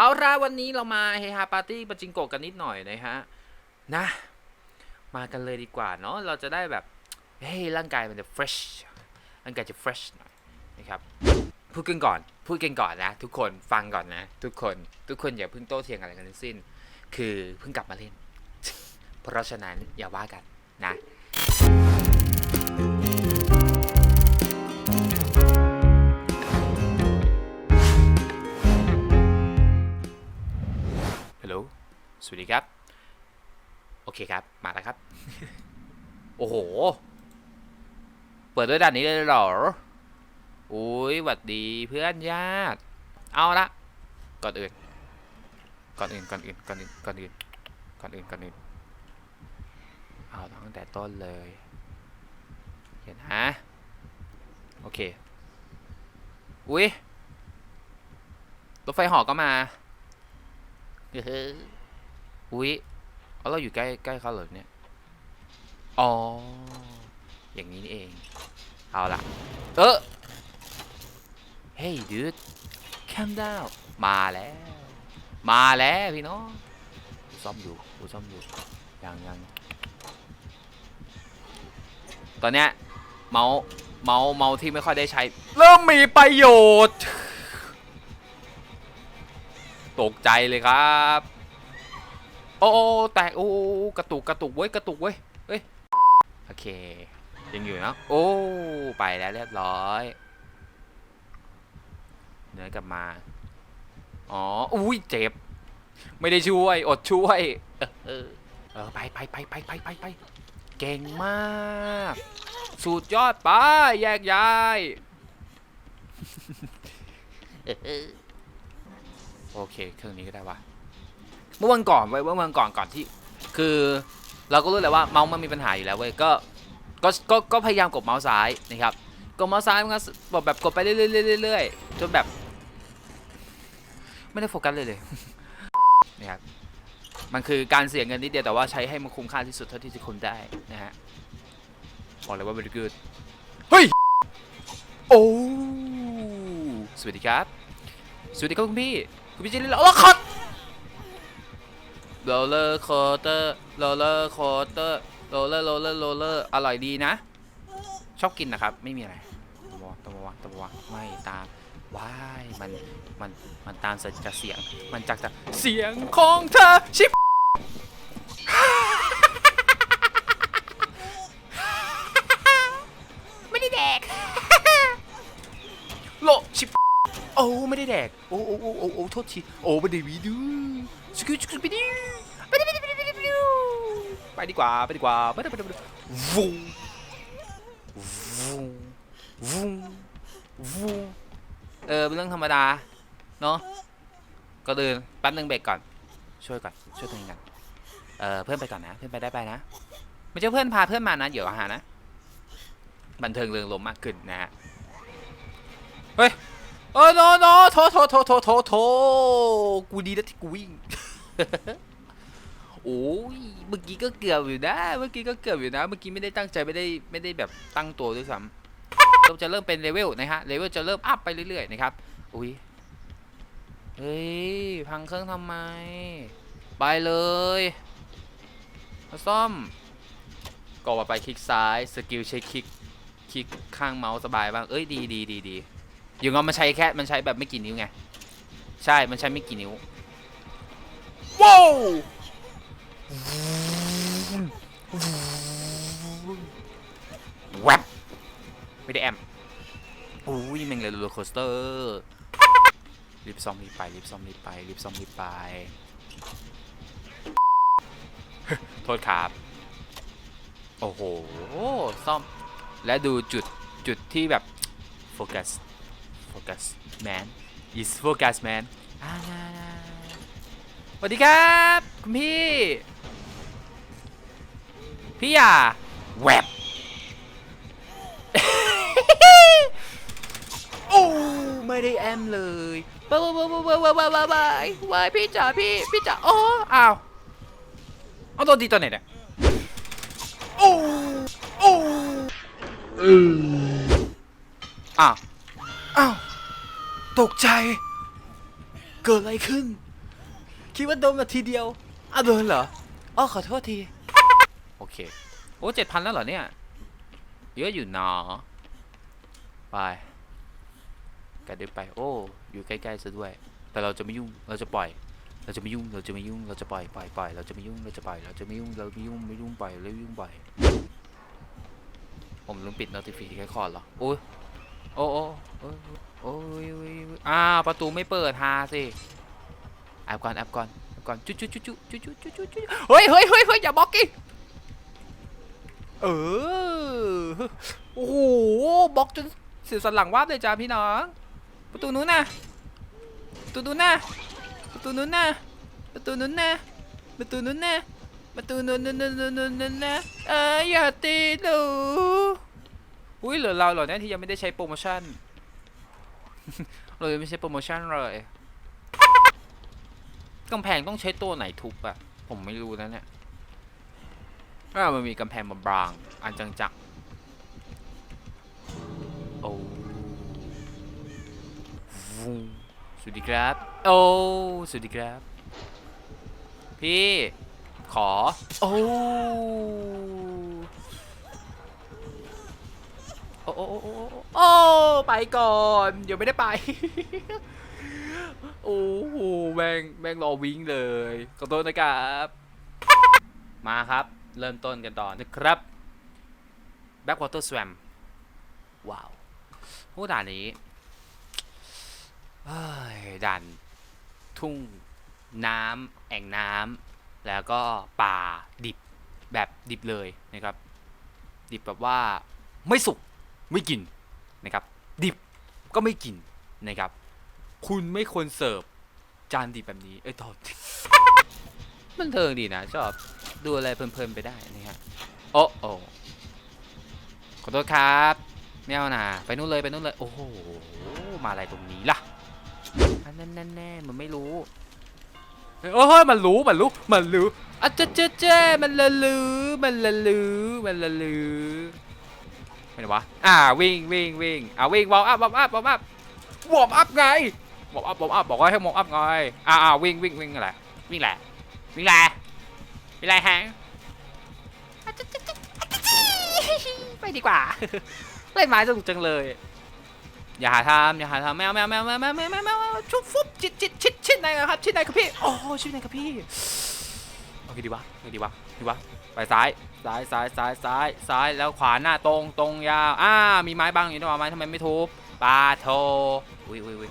เอาละวันนี้เรามาเฮฮาปาร์ตี้ปาจิงโกกันนิดหน่อยนะฮะนะ มากันเลยดีกว่าเนาะเราจะได้แบบเฮ้ยร่างกายมันจะ fresh ร่างกายจะ fresh หน่อยนะครับพูดกันก่อน พูดกันก่อนนะ ทุกคนฟังก่อนนะ ทุกคนทุกคนอย่าเพิ่งโต้เถียงอะไรกันทั้งสิ้น คือเพิ่งกลับมาเล่น เพราะฉะนั้นอย่าว่ากันนะ สวัสดีครับ โอเคครับ มาแล้วครับ โอ้โห เปิดด้วยด่านนี้เลยเหรออุ้ยหวัดดีเพื่อนญาติเอาละก่อนอื่น ก่อนอื่น ก่อนอื่น ก่อนอื่น ก่อนอื่น ก่อนอื่น ก่อนอื่น เอาตั้งแต่ต้นเลย เห็นนะโอเค อุ้ยรถไฟหอก็มาเฮ้ อุ้ยเอาเราอยู่ใกล้ใกล้เขาเหรอเนี่ย อ๋อ อย่างนี้นี่เอง เอาละเออเฮ้ย dude calm down มาแล้ว มาแล้วพี่น้องซ่อมอยู่กูซ่อมอยู่ยังยังตอนเนี้ยเมาส์เมาส์เมาส์ที่ไม่ค่อยได้ใช้ เริ่มมีประโยชน์ ตกใจเลยครับ โอ้แตกโอ้กระตุกกระตุกเว้ยกระตุกเว้ยเฮ้ยโอเค ยังอยู่นะโอ้ไปแล้วเรียบร้อยเนื้อกลับมาอ๋ออุ้ยเจ็บ ไม่ได้ช่วยอดช่วย เออเออเออไปไปไปไปไปไปไปเก่งมากสุดยอดไปแยกย้ายโอเคเครื่องนี้ก็ได้วะ เมื่อวันก่อนไว้ยเมื่อวันก่อนก่อนที่ คือเราก็รู้แหละว่าเมาส์มันมีปัญหาอยู่แล้วเว้ยก็ก็ก็ก็พยายามกดเมาส์ซ้ายนะครับกดเมาส์ซ้ายมันก็แบบแบบกดไปเรื่อยๆเรื่อยๆจนแบบ ไม่ได้โฟกัสเลยเลยนะครับมันคือการเสียเงินนิดเดียวแต่ว่าใช้ให้มันคุ้มค่าที่สุดเท่าที่จะคุ้มได้นะฮะบอกเลยว่า very good เฮ้ยโอ้สวัสดีครับ สวัสดีครับคุณพี่ คุณพี่จะเล่นแล้วโอ้คอต โรลเลอร์โคเตอร์โรลเลอร์โคเตอร์โรลเลอร์โรลเลอร์โรลเลอร์อร่อยดีนะ ชอบกินนะครับ ไม่มีอะไรตะวะตะวะตะวะไม่ตามว้ายมันมันมันตามจากเสียง มันจากจากเสียงของเธอชิบไม่ได้แดกโลชิบโอ้ไม่ได้แดกโอโอ้โอ้โอ้โอ้โทษทีโอ้ไม่ได้วีดู สกิลสกิลไปดิไปดิไปดิไปดิไปดิไปดิไปดีกว่าไปดีกว่าไปดิไปดิไปดิวูวูวูวูเออเป็นเรื่องธรรมดาเนาะก็เดินแป๊บนึงเบรกก่อน ช่วยก่อนช่วยตัวเองก่อนเออเพื่อนไปก่อนนะ เพื่อนไปได้ไปนะไม่ใช่เพื่อนพาเพื่อนมานะเดี๋ยวหานะบันเทิงเริงรมมากขึ้นนะฮะเฮ้ยโอ้โนโนโถโถโถโถโถโถกูดีนะที่กูวิ่ง โอ้ยเมื่อกี้ก็เกือบอยู่นะ เมื่อกี้ก็เกือบอยู่นะ เมื่อกี้ไม่ได้ตั้งใจไม่ได้ไม่ได้แบบตั้งตัวด้วยซ้ำเราจะเริ่มเป็นเลเวลนะฮะ เลเวลจะเริ่มอัพไปเรื่อยๆนะครับ อุ้ย เฮ้ย พังเครื่องทำไม ไปเลยมาซ่อม ก็ว่าไปคลิกซ้าย สกิลใช้คลิก คลิกข้างเมาส์สบายบ้าง เอ้ยดีดีดีดีอยู่งอมันใช้แค่ มันใช้แบบไม่กี่นิ้วไง ใช่ มันใช้ไม่กี่นิ้ว ว้าวแวบไม่ได้แอมอุ้ยแม่งเลยโรลโคสเตอร์รีบซ่อมรีบไปรีบซ่อมรีบไปรีบซ่อมรีบไป โทษครับ โอ้โหซ่อม และดูจุดจุดที่แบบโฟกัสโฟกัส man is focus man อ่า สวัสดีครับคุณพี่ พี่อย่าแวบโอ้ไม่ได้แอมเลยบายบายบายบายบายบายบายบายพี่จ๋าพี่พี่จ๋าโอ๋ออ้าวเอาตัวดีตัวไหนเนี่ยโอ้โอ้อ้าวอ้าวตกใจ เกิดอะไรขึ้น คิดว่าโดนมาทีเดียวอ้าวโดนเหรออ๋อขอโทษที โอเค โอ้เจ็ดพันแล้วเหรอเนี่ย เยอะอยู่หนอไปกระดึบไป โอ้ อยู่ใกล้ๆซะด้วย แต่เราจะไม่ยุ่ง เราจะปล่อย เราจะไม่ยุ่ง เราจะไม่ยุ่ง เราจะปล่อย ปล่อย ปล่อย เราจะไม่ยุ่ง เราจะปล่อย เราจะไม่ยุ่ง เราไม่ยุ่ง ไม่ยุ่งปล่อยเรายุ่งปล่อย ผมลืมปิด notification คอร์ดเหรออุ้ยโอ้โอ้โอ้ยอ้าวประตูไม่เปิดฮาสิ อัพก่อนอัพก่อนอัพก่อนจุ๊จุ๊จุ๊จุ๊จุ๊จุ๊จุ๊จุ๊จุ๊เฮ้ยเฮ้ยเฮ้ยเฮ้ยอย่าบล็อกกี้เออโอ้โหบล็อกจนเสียสันหลังวาบเลยจ้าพี่น้องประตูนู้นน่ะประตูนู้นน่ะประตูนู้นน่ะประตูนู้นน่ะประตูนู้นน่ะประตูนู้นนู้นนู้นนู้นนู้ะเอออย่าตีหนูอุ้ยเหลือเราเหรอเนี่ยที่ยังไม่ได้ใช้โปรโมชั่นเรายังไม่ใช้โปรโมชั่นเลย กำแพงต้องใช้ตัวไหนทุบอะผมไม่รู้นะเนี่ยอ่ามันมีกำแพงบางๆอันจังๆโอ้วูสวัสดีครับ โอ้สวัสดีครับ พี่ขอ โอ้โอ้โอ้โอไปก่อน เดี๋ยวไม่ได้ไป โอ้โหแม่งแม่งรอวิ่งเลยขอโทษนะครับ มาครับ เริ่มต้นกันต่อนะครับ Backwater Swam ว้าวโอ้ด่านนี้ด่านทุ่งน้ำแอ่งน้ำแล้วก็ป่าดิบแบบดิบเลยนะครับ ดิบแบบว่าไม่สุกไม่กินนะครับ ดิบก็ไม่กินนะครับ คุณไม่ควรเสิร์ฟจานดิบแบบนี้ เอ้ยโทษ มันเทิงดีนะ ชอบดูอะไรเพลินๆไปได้นี่ฮะ โอ้โอขอโทษครับไม่เอานะไปนู่นเลยไปนู่นเลย โอ้โห มาอะไรตรงนี้ล่ะอันนั้นแน่มันไม่รู้เฮ้ยมันรู้ มันรู้ มันรู้อะเจ๊เจ๊เจ๊มันละลือ มันละลือ มันละลือไม่ได้วะ อ่าวิ่งวิ่งวิ่งอ่าวิ่งวอล์อัพวอล์อัพวอล์อัพวอล์อัพไง มอบอัพมอบอัพบอกว่าให้มอบอัพไงอ่าอ่าวิ่งวิ่งวิ่งอะไรวิ่งแหละวิ่งแหละวิ่งแหละฮะไปดีกว่าเล่นไม้สนุกจังเลย อย่าหาทำอย่าหาทำแมวแมวแมวแมวแมวแมวแมวชุบฟุบชิดชิดชิดชิดไหนครับชิดไหนครับพี่โอ้ชิดไหนครับพี่โอเคดีวะโอเคดีวะดีวะไปซ้ายซ้ายซ้ายซ้ายซ้ายซ้ายแล้วขวาหน้าตรงตรงยาวอ้ามีไม้บ้างอยู่นะไม้ทำไมไม่ทุบปาโทอุ้ยอุ้ยอุ้ย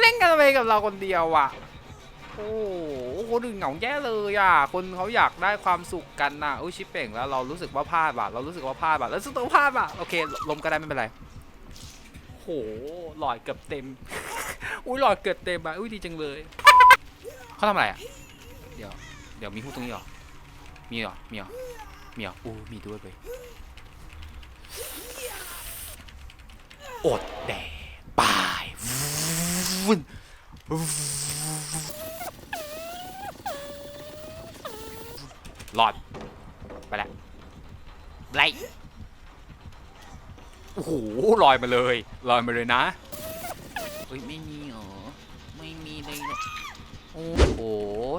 เล่นกันไมกับเราคนเดียวอะ โอ้โหคนอื่นเหงาแย่เลยอะ คนเขาอยากได้ความสุขกันน่ะอุ้ยชิปเป่งแล้วเรารู้สึกว่าพลาดว่ะ เรารู้สึกว่าพลาดว่ะ แล้วรู้สึกว่าพลาดว่ะ โอเค ลมก็ได้ไม่เป็นไร โห หลอดเกือบเต็ม อุ้ยหลอดเกือบเต็มอะ อุ้ยดีจังเลย เขาทำอะไรอะ เดี๋ยว เดี๋ยวมีพูดตรงนี้หรอ มีหรอ มีหรอ มีหรออู้มีด้วยเลยอดแดด วุ่นหลอด ไปละไล่โอ้โหลอยมาเลยลอยมาเลยนะเฮ้ยไม่มีเหรอ ไม่มีเลยนะโอ้โห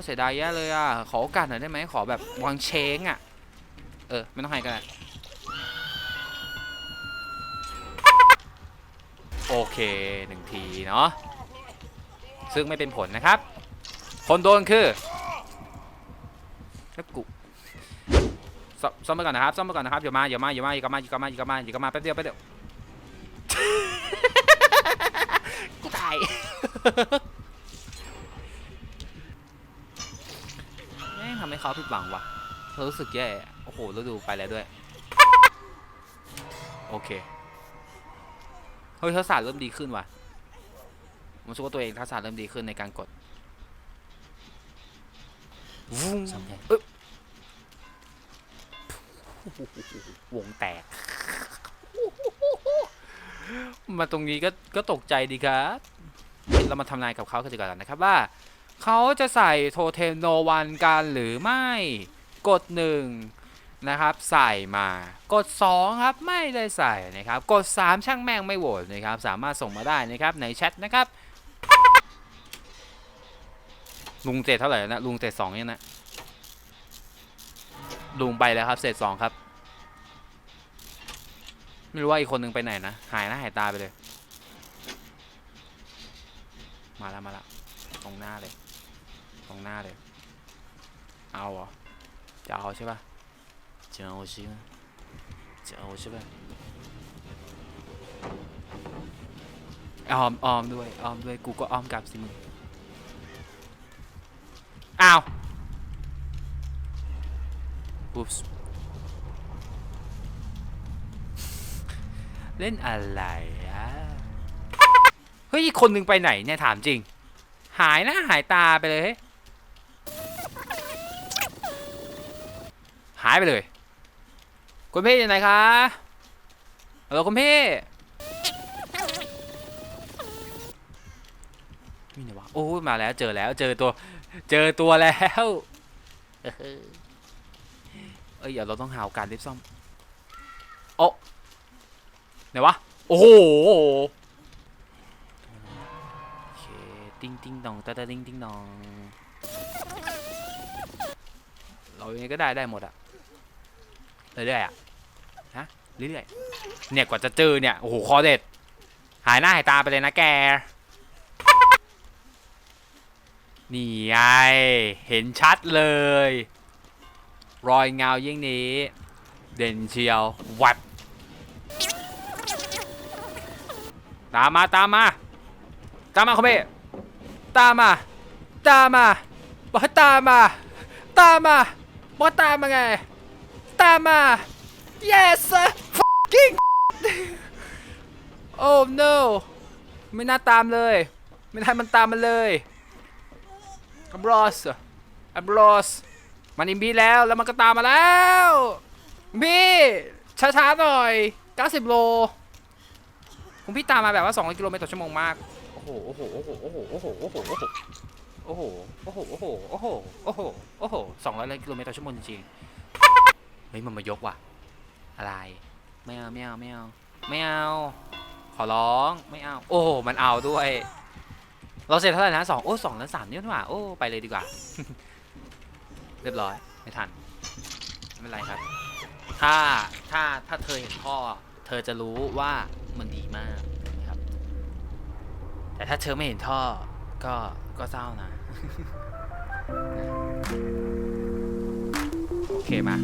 เสียดายแย่เลยอะ ขอโอกาสหน่อยได้ไหมขอแบบวางเชงอะ เออ ไม่ต้องให้ก็ได้โอเคหนึ่งทีเนาะ ซึ่งไม่เป็นผลนะครับ คนโดนคือแล้วกูซ่อมไปก่อนนะครับซ่อมไปก่อนนะครับอย่ามาอย่ามาอย่ามาอย่ามาอย่ามาอย่ามาอย่ามาแป๊บเดียวแป๊บเดียวกูตายแม่งทำให้เขาผิดหวังว่ะเรารู้สึกแย่โอ้โหแล้วดูไปแล้วด้วย โอเค เฮ้ยทักษะเริ่มดีขึ้นว่ะ ผมรู้สึกว่าตัวเองทักษะเริ่มดีขึ้นในการกดวุ้งอมแทนเอ้ยวงแตก มาตรงนี้ก็ก็ตกใจดีครับ เรามาทำนายกับเขากันดีกว่านะครับว่า เขาจะใส่โทเทมโนวันกันหรือไม่ กดหนึ่งนะครับใส่มากด 2 ครับไม่ได้ใส่นะครับ กด 3 ช่างแม่งไม่โหวตนะครับสามารถส่งมาได้นะครับในแชทนะครับ ลุงเศษเท่าไหร่แล้วนะ ลุงเศษสองยังนะ ลุงไปแล้วครับเศษสองครับ ไม่รู้ว่าอีกคนนึงไปไหนนะ หายหน้าหายตาไปเลย มาแล้วมาแล้วตรงหน้าเลย ตรงหน้าเลย เอาเหรอจะเอาใช่ปะจะเอาใช่ปะจะเอาใช่ปะ ออมออมด้วยออมด้วยกูก็ออมกลับสิมึงอ้าวอุ๊ปส์เล่นอะไรอะเฮ้ยคนหนึ่งไปไหนเนี่ยถามจริง หายหน้าหายตาไปเลยเฮ้ยหายไปเลย คุณพี่อยู่ไหนคะฮัลโหลคุณพี่ นี่ไหนวะโอ้มาแล้วเจอแล้วเจอตัว เจอตัวแล้วเออเอ้ยเดี๋ยวเราต้องหาโอกาสรีบซ่อมโอ้ไหนวะโอ้โหโอเคติ้งติ้งดองตาตาติ้งติ้งดองเราเองก็ได้ได้หมดอะเรื่อยๆอะฮะเรื่อยๆเนี่ยกว่าจะเจอเนี่ยโอ้โหคอเด็ดหายหน้าหายตาไปเลยนะแก นี่ไง เห็นชัดเลย รอยเงายิ่งนี้ เด่นเชียววัด ตามมาตามมา ตามมาคุณพี่ตามมา ตามมาบอกตามมา ตามมาบอกตามมาไง ตามมา yes fucking oh no ไม่น่าตามเลย ไม่น่ามันตามมาเลย อับรอสอับรอสมันอิมบีแล้วแล้วมันก็ตามมาแล้วพี่ช้าๆหน่อย 90 โลผมพี่ตามมาแบบว่า200กิโลเมตรต่อชั่วโมงมากโอ้โหโอ้โหโอ้โหโอ้โหโอ้โหโอ้โหโอ้โหโอ้โหโอ้โหโอ้โหโอ้โหโอ้โหโอ้โห200กิโลเมตรต่อชั่วโมงจริงเฮ้ยมันมายกว่ะ อะไรไม่เอาไม่เอาไม่เอาไม่เอาขอร้องไม่เอา โอ้มันเอาด้วย เราเสร็จเท่าไหร่นะสองโอ้สองแล้วสามเนี่ยหว่าโอ้ไปเลยดีกว่า เรียบร้อยไม่ทันไม่เป็นไรครับ ถ้าถ้าถ้าเธอเห็นพ่อ เธอจะรู้ว่ามันดีมากนะครับ แต่ถ้าเธอไม่เห็นท่อก็ก็เศร้านะ โอเคมา